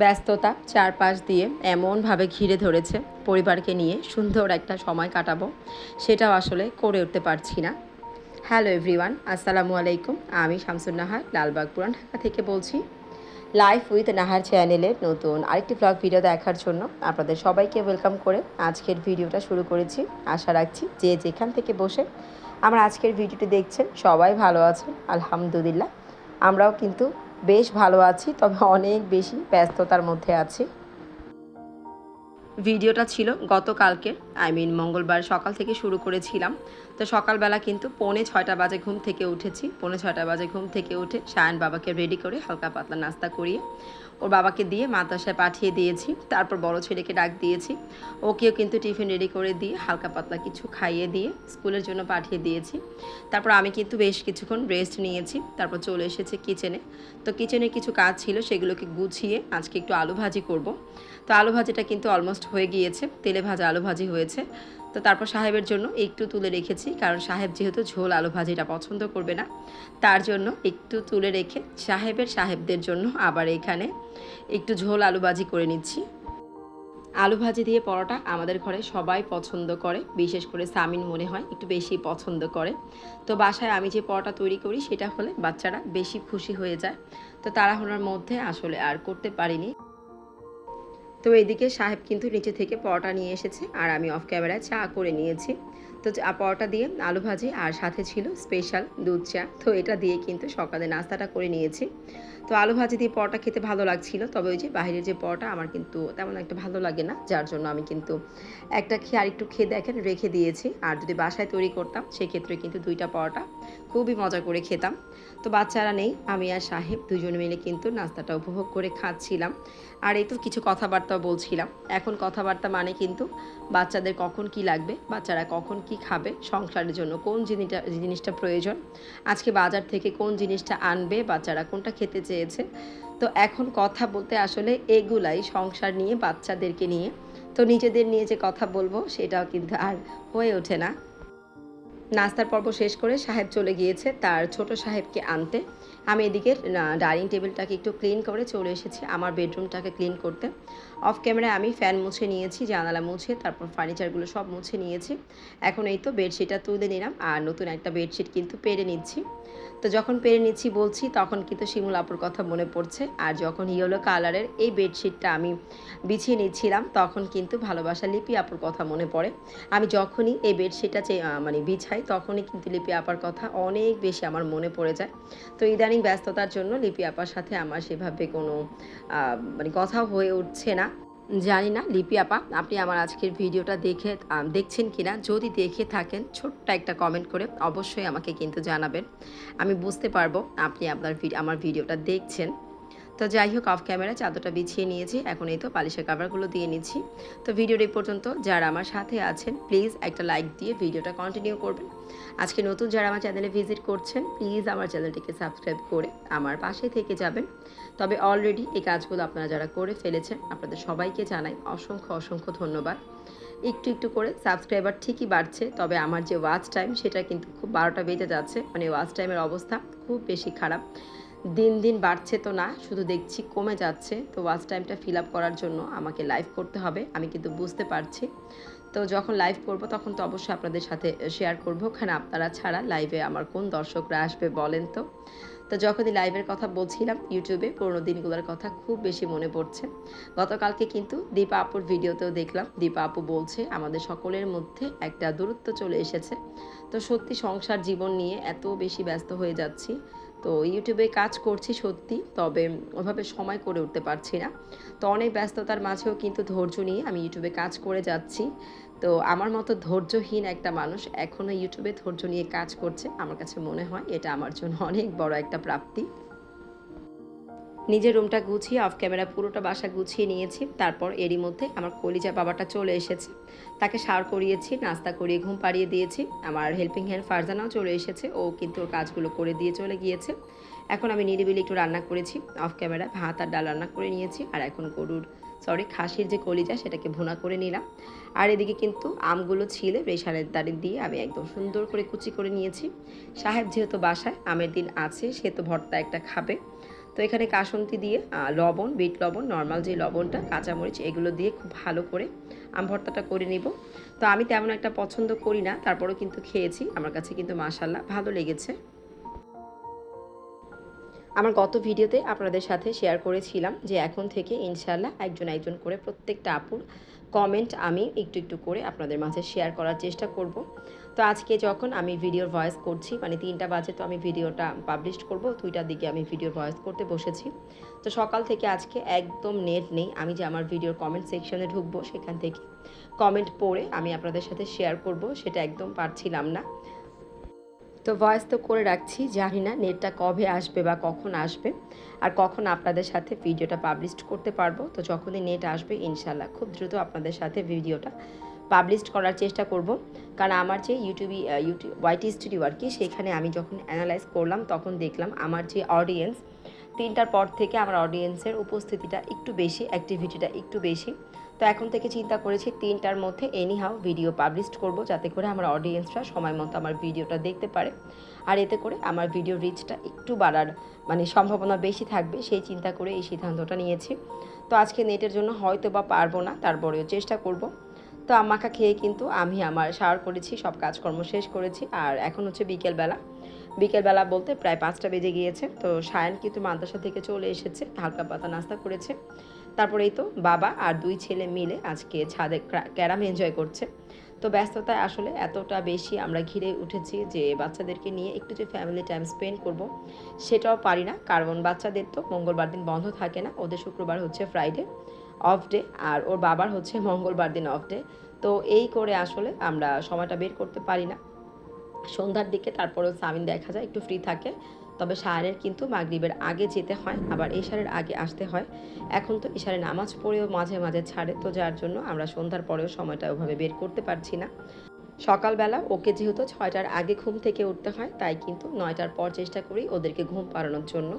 ব্যস্ততা চারপাশ দিয়ে এমনভাবে ঘিরে ধরেছে পরিবারকে নিয়ে সুন্দর একটা সময় কাটাবো, সেটাও আসলে করে উঠতে পারছি না। হ্যালো এভরিওয়ান আসসালামু আলাইকুম। আমি শামসুন নাহার, লালবাগ পুরান ঢাকা থেকে বলছি। লাইফ উইথ নাহার চ্যানেলের নতুন আরেকটি ব্লগ ভিডিও দেখার জন্য আপনাদের সবাইকে ওয়েলকাম করে আজকের ভিডিওটা শুরু করেছি। আশা রাখছি যে যেখান থেকে বসে আমার আজকের ভিডিওটি দেখছেন, সবাই ভালো আছেন, আলহামদুলিল্লাহ। আমরাও কিন্তু বেশ ভালো আছি তবে অনেক বেশি ব্যস্ততার মধ্যে আছি। ভিডিওটা ছিল গতকালকের আই মিন মঙ্গলবার সকাল থেকে শুরু করেছিলাম। তো সকালবেলা কিন্তু পৌনে ছয়টা বাজে ঘুম থেকে উঠেছি। পৌনে ছয়টা বাজে ঘুম থেকে উঠে সায়ন বাবাকে রেডি করে হালকা পাতলা নাস্তা করিয়ে ওর বাবাকে দিয়ে মাদ্রাসায় পাঠিয়ে দিয়েছি। তারপর বড় ছেলেকে ডাক দিয়েছি। ওকেও কিন্তু টিফিন রেডি করে দিয়ে হালকা পাতলা কিছু খাইয়ে দিয়ে স্কুলের জন্য পাঠিয়ে দিয়েছি। তারপর আমি কিন্তু বেশ কিছুক্ষণ রেস্ট নিয়েছি। তারপর চলে এসেছি কিচেনে তো কিচেনে কিছু কাজ ছিল সেগুলোকে গুছিয়ে আজকে একটু আলু ভাজি করব। তো আলু ভাজিটা কিন্তু অলমোস্ট হয়ে গিয়েছে। তেলে ভাজা আলু ভাজি হয়েছে। তো তারপর সাহেবের জন্য একটু তুলে রেখেছি, কারণ সাহেব যেহেতু ঝোল আলু ভাজিটা পছন্দ করবে না, তার জন্য একটু তুলে রেখে সাহেবের সাহেবদের জন্য আবার এখানে একটু ঝোল আলু ভাজি করে নিচ্ছি। আলু ভাজি দিয়ে পরোটা আমাদের ঘরে সবাই পছন্দ করে, বিশেষ করে সামিন মনে হয় একটু বেশি পছন্দ করে। তো বাসায় আমি যে পরোটা তৈরি করি, সেটা হলে বাচ্চারা বেশি খুশি হয়ে যায়। তো তাড়াহুড়োর মধ্যে আসলে আর করতে পারিনি। তো এদিকে সাহেব কিন্তু নিচে থেকে পরোটা নিয়ে এসেছে আর আমি অফ ক্যামেরায় চা করে নিয়েছি। তো পরোটা দিয়ে আলু ভাজি আর সাথে ছিল স্পেশাল দুধ চা। তো এটা দিয়ে কিন্তু সকালে নাস্তাটা করে নিয়েছি। তো আলু ভাজি দিয়ে পরোটা খেতে ভালো লাগছিল, তবে ওই যে বাইরের যে পরোটা আমার কিন্তু তেমন একটা ভালো লাগে না, যার জন্য আমি কিন্তু একটা খেয়ে আরেকটু খেয়ে দেখেন, রেখে দিয়েছি। আর যদি বাসায় তৈরি করতাম, সেক্ষেত্রে কিন্তু দুইটা পরোটা খুবই মজা করে খেতাম। তো বাচ্চারা নেই, আমি আর সাহেব দুজন মিলে কিন্তু নাস্তাটা উপভোগ করে খাচ্ছিলাম। আর এই তো কিছু কথাবার্তা বলছিলাম। এখন কথাবার্তা মানে কিন্তু বাচ্চাদের কখন কি লাগবে, বাচ্চারা কখন কি খাবে সংসারের জন্য? কোন জিনিসটা জিনিসটা প্রয়োজন? আজকে বাজার থেকে কোন জিনিসটা আনবে বাচ্চারা? কোনটা খেতে চেয়েছে? তো এখন কথা বলতে আসলে এগুলাই সংসার নিয়ে, বাচ্চাদেরকে নিয়ে। তো নিজেদের নিয়ে যে কথা বলব, সেটাও কিন্তু আর হয়ে ওঠে না। নাস্তার পর্ব শেষ করে সাহেব চলে গিয়েছে, তার ছোট সাহেবকে আনতে। আমি এদিকে ডাইনিং টেবিলটাকে একটু ক্লিন করে চলে এসেছি আমার বেডরুমটাকে ক্লিন করতে। অফ ক্যামেরায় আমি ফ্যান মুছে নিয়েছি, জানালা মুছে, তারপর ফার্নিচারগুলো সব মুছে নিয়েছি। এখন এই তো বেডশিটটা তুলে নিলাম আর নতুন একটা বেডশিট কিন্তু পেরে নিচ্ছি। তো যখন পেরে নিচ্ছি বলছি, তখন কিন্তু শিমুল আপুর কথা মনে পড়ছে আর যখন ইয়েলো কালারের এই বেডশিটটা আমি বিছিয়ে নিচ্ছিলাম, তখন কিন্তু ভালোবাসা লিপি আপুর কথা মনে পড়ে। আমি যখনই এই বেডশিটটা মানে বিছাই, তখনই কিন্তু লিপি আপার কথা অনেক বেশি আমার মনে পড়ে যায়। তো ইদানিং ব্যস্ততার জন্য লিপি আপার সাথে আমার সেভাবে কোনো মানে কথা হয়ে উঠছে না। জানি না, লিপি আপা, আপনি আমার আজকের ভিডিওটা দেখে দেখছেন কি না যদি দেখে থাকেন, ছোট্ট একটা কমেন্ট করে অবশ্যই আমাকে কিন্তু জানাবেন। আমি বুঝতে পারব আপনি আপনার আমার ভিডিওটা দেখছেন। তো যাই হোক অফ ক্যামেরা চাদরটা বিছিয়ে নিয়েছি। এখন এই তো পালিশের কাভারগুলো দিয়ে নিচ্ছি। তো ভিডিওর এই পর্যন্ত। যারা আমার সাথে আছেন প্লিজ একটা লাইক দিয়ে ভিডিওটা কন্টিনিউ করবেন। আজকে নতুন যারা আমার চ্যানেলে ভিজিট করছেন প্লিজ আমার চ্যানেলটিকে সাবস্ক্রাইব করে আমার পাশে থেকে যাবেন। তবে অলরেডি এই কাজগুলো আপনারা যারা করে ফেলেছেন, আপনাদের সবাইকে জানাই অসংখ্য অসংখ্য ধন্যবাদ। একটু একটু করে সাবস্ক্রাইবার ঠিকই বাড়ছে, তবে আমার যে ওয়াচ টাইম সেটা কিন্তু খুব বারোটা বেজে যাচ্ছে। মানে ওয়াচ টাইমের অবস্থা খুব বেশি খারাপ। দিন দিন বাড়ছে তো না, শুধু দেখছি কমে যাচ্ছে। তো ওয়াচ টাইমটা ফিল আপ করার জন্য আমাকে লাইভ করতে হবে, আমি কিন্তু বুঝতে পারছি। তো যখন লাইভ করব তখন তো অবশ্যই আপনাদের সাথে শেয়ার করব ওখানে আপনারা ছাড়া লাইভে আমার কোন দর্শকরা আসবে বলেন তো? তো যখনই লাইভের কথা বলছিলাম ইউটিউবে পুরোনো দিনগুলোর কথা খুব বেশি মনে পড়ছে। গতকালকে কিন্তু দীপা আপুর ভিডিওতেও দেখলাম, দীপা আপু বলছে, আমাদের সকলের মধ্যে একটা দূরত্ব চলে এসেছে। তো সত্যি সংসার জীবন নিয়ে এত বেশি ব্যস্ত হয়ে যাচ্ছি। তো ইউটিউবে কাজ করছি সত্যি, তবে ওভাবে সময় করে উঠতে পারছি না। তো অনেক ব্যস্ততার মাঝেও কিন্তু ধৈর্য নিয়ে আমি ইউটিউবে কাজ করে যাচ্ছি। তো আমার মতো ধৈর্যহীন একটা মানুষ এখনও ইউটিউবে ধৈর্য নিয়ে কাজ করছে, আমার কাছে মনে হয় এটা আমার জন্য অনেক বড় একটা প্রাপ্তি। নিজের রুমটা গুছিয়ে অফ ক্যামেরা পুরোটা বাসা গুছিয়ে নিয়েছি। তারপর এরই মধ্যে আমার কলিজা বাবাটা চলে এসেছে। তাকে সার করিয়েছি, নাস্তা করিয়ে ঘুম পাড়িয়ে দিয়েছি। আমার হেল্পিং হ্যান্ড ফারজানাও চলে এসেছে। ও কিন্তু ওর কাজগুলো করে দিয়ে চলে গিয়েছে। এখন আমি নিরিবিলি একটু রান্না করেছি। অফ ক্যামেরা ভাত আর ডাল রান্না করে নিয়েছি। আর এখন গরুর সরি খাসির যে কলিজা, সেটাকে ভুনা করে নিলাম। আর এদিকে কিন্তু আমগুলো ছিলে প্রেশারের দাঁড়ি দিয়ে আমি একদম সুন্দর করে কুচি করে নিয়েছি। সাহেব যেহেতু বাসায়, আমের দিন আছে, সে তো ভর্তা একটা খাবে। তো এখানে কাসন্তি দিয়ে লবণ, বিট লবণ নর্মাল যে লবণটা, কাঁচামরিচ, এগুলো দিয়ে খুব ভালো করে আম ভর্তাটা করে নিব। তো আমি তেমন একটা পছন্দ করি না, তারপরেও কিন্তু খেয়েছি, আমার কাছে কিন্তু মাশাল্লাহ ভালো লেগেছে। আমার গত ভিডিওতে আপনাদের সাথে শেয়ার করেছিলাম যে এখন থেকে ইনশাল্লাহ একজন একজন করে প্রত্যেকটা আপুর কমেন্ট আমি একটু একটু করে আপনাদের মাঝে শেয়ার করার চেষ্টা করব। তো আজকে যখন আমি ভিডিওর ভয়েস করছি মানে তিনটা বাজে তো আমি ভিডিওটা পাবলিশ করব, দুইটার দিকে আমি ভিডিওর ভয়েস করতে বসেছি। তো সকাল থেকে আজকে একদম নেট নেই, আমি যে আমার ভিডিওর কমেন্ট সেকশনে ঢুকবো সেখান থেকে কমেন্ট পড়ে আমি আপনাদের সাথে শেয়ার করব, সেটা একদম পারছিলাম না। তো ভয়েস তো করে রাখছি, জানি না নেটটা কবে আসবে বা কখন আসবে, আর কখন আপনাদের সাথে ভিডিওটা পাবলিশ করতে পারব। তো যখনই নেট আসবে ইনশাল্লাহ খুব দ্রুত আপনাদের সাথে ভিডিওটা পাবলিশ করার চেষ্টা করব। কারণ আমার যে ইউটিউবে ইউটিউব ওয়াইটি স্টুডিও আর কি, সেখানে আমি যখন অ্যানালাইজ করলাম, তখন দেখলাম আমার যে অডিয়েন্স তিনটার পর থেকে আমার অডিয়েন্সের উপস্থিতিটা একটু বেশি অ্যাক্টিভিটিটা একটু বেশি। তো এখন থেকে চিন্তা করেছি তিনটার মধ্যে এনি হাউ ভিডিও পাবলিশ করব, যাতে করে আমার অডিয়েন্সরা সময় মতো আমার ভিডিওটা দেখতে পারে। আর এতে করে আমার ভিডিও রিচটা একটু বাড়ার মানে সম্ভাবনা বেশি থাকবে, সেই চিন্তা করে এই সিদ্ধান্তটা নিয়েছি। তো আজকে নেটের জন্য হয়তো বা পারব না, তারপরেও চেষ্টা করব। তো আমাকে খেয়ে কিন্তু আমি আমার শাওয়ার করেছি, সব কাজকর্ম শেষ করেছি। আর এখন হচ্ছে বিকেলবেলা। বিকেলবেলা বলতে প্রায় পাঁচটা বেজে গিয়েছে। তো সায়ন কিন্তু মাদ্রাসা থেকে চলে এসেছে, হালকা পাতা নাস্তা করেছে। তারপরেই তো বাবা আর দুই ছেলে মিলে আজকে ছাদে ক্যারাম এনজয় করছে। তো ব্যস্ততায় আসলে এতটা বেশি আমরা ঘিরে উঠেছি যে বাচ্চাদেরকে নিয়ে একটু যে ফ্যামিলি টাইম স্পেন্ড করব, সেটাও পারি না। কারণ বাচ্চাদের তো মঙ্গলবার দিন বন্ধ থাকে না, ওদের শুক্রবার হচ্ছে ফ্রাইডে অফ ডে আর ওর বাবার হচ্ছে মঙ্গলবার দিন অফ ডে তো এই করে আসলে আমরা সময়টা বের করতে পারি না। সন্ধ্যার দিকে তারপরেও সামিন দেখা যায়, একটু ফ্রি থাকে। তবে সারের কিন্তু মাগরিবের আগে যেতে হয়, আবার এশারের আগে আসতে হয়। এখন তো এশারে নামাজ পড়েও মাঝে মাঝে ছাড়ে, তো যার জন্য আমরা সন্ধ্যার পরেও সময়টা ওভাবে বের করতে পারছি না। সকালবেলা ওকে যেহেতু ছয়টার আগে ঘুম থেকে উঠতে হয়, তাই কিন্তু নয়টার পর চেষ্টা করি ওদেরকে ঘুম পাড়ানোর জন্য।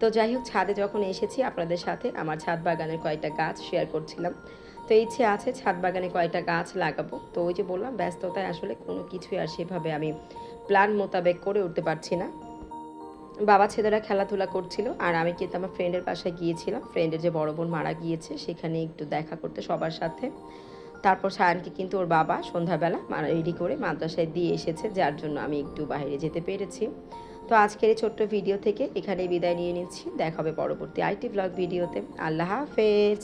তো যাই হোক, ছাদে যখন এসেছি আপনাদের সাথে, আমার ছাদ বাগানের কয়েকটা গাছ শেয়ার করছিলাম। তো ইচ্ছে আছে ছাদ বাগানে কয়েকটা গাছ লাগাবো। তো ওই যে বললাম, ব্যস্ততায় আসলে কোনো কিছুই আর সেভাবে আমি প্ল্যান মোতাবেক করে উঠতে পারছি না। বাবা ছেলেরা খেলাধুলা করছিল, আর আমি কিন্তু আমার ফ্রেন্ডের বাসায় গিয়েছিলাম। ফ্রেন্ডের যে বড় বোন মারা গিয়েছে, সেখানে একটু দেখা করতে সবার সাথে। তারপর সায়ানকে কিন্তু ওর বাবা সন্ধ্যাবেলা রেডি করে মাদ্রাসায় দিয়ে এসেছে, যার জন্য আমি একটু বাইরে যেতে পেরেছি। তো আজকের এই ছোট্ট ভিডিও থেকে এখানে বিদায় নিয়ে নিচ্ছি। দেখাবে পরবর্তী আইটি ব্লগ ভিডিওতে আল্লাহ হাফেজ।